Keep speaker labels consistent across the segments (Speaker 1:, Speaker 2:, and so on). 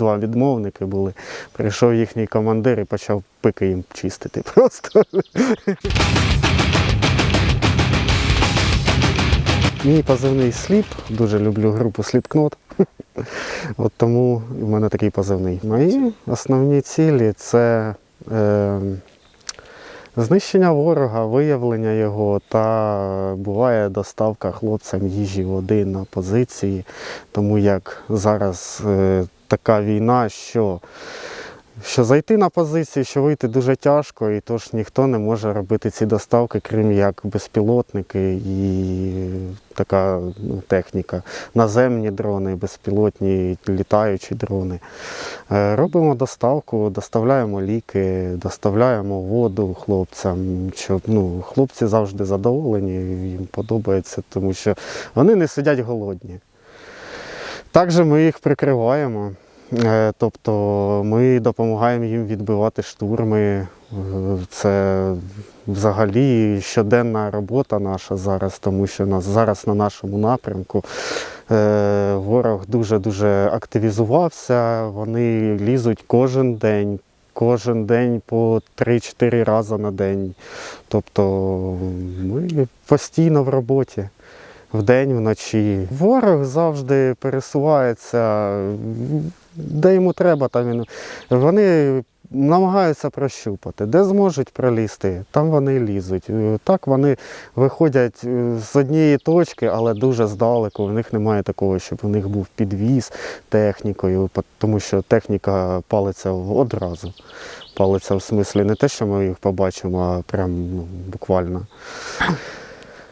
Speaker 1: Два відмовники були. Прийшов їхній командир і почав пики їм чистити просто. Мій позивний сліп, дуже люблю групу Сліпкнот. От тому в мене такий позивний. Мої основні цілі це е, знищення ворога, виявлення його та буває доставка хлопцям їжі, води на позиції. Тому як зараз е, така війна, що що зайти на позиції, що вийти дуже тяжко, і тож ніхто не може робити ці доставки, крім як безпілотники і така ну, техніка. Наземні дрони, безпілотні літаючі дрони. Е, Робимо доставку, доставляємо ліки, доставляємо воду хлопцям, щоб ну, хлопці завжди задоволені, їм подобається, тому що вони не сидять голодні. Також ми їх прикриваємо. Е, Тобто ми допомагаємо їм відбивати штурми. Е, Це взагалі щоденна робота наша зараз, тому що нас зараз на нашому напрямку е, ворог дуже-дуже активізувався. Вони лізуть кожен день, кожен день по 3-4 рази на день. Тобто ми постійно в роботі. Вдень, вночі. Ворог завжди пересувається, де йому треба, там він. Вони намагаються прощупати, де зможуть пролізти, там вони лізуть. Е, Так вони виходять е, з однієї точки, але дуже здалеку. В них немає такого, щоб у них був підвіз технікою, тому що техніка палиться одразу. Палиться в смислі не те, що ми їх побачимо, а прям ну, буквально.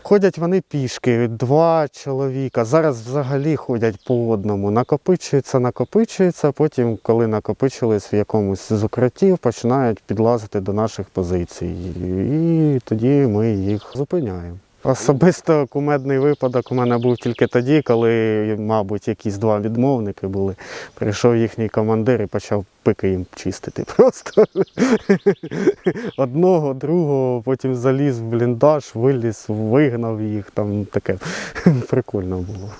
Speaker 1: Ходять вони пішки, два чоловіка. Зараз взагалі ходять по одному. накопичується, накопичується, Потім, коли накопичились в якомусь з укриттів, починають підлазити до наших позицій. І тоді ми їх зупиняємо. Особисто кумедний випадок у мене був тільки тоді, коли, мабуть, якісь два відмовники були. Прийшов їхній командир і почав пики їм чистити. Просто одного, другого, потім заліз в бліндаж, виліз, вигнав їх. Там таке прикольно було.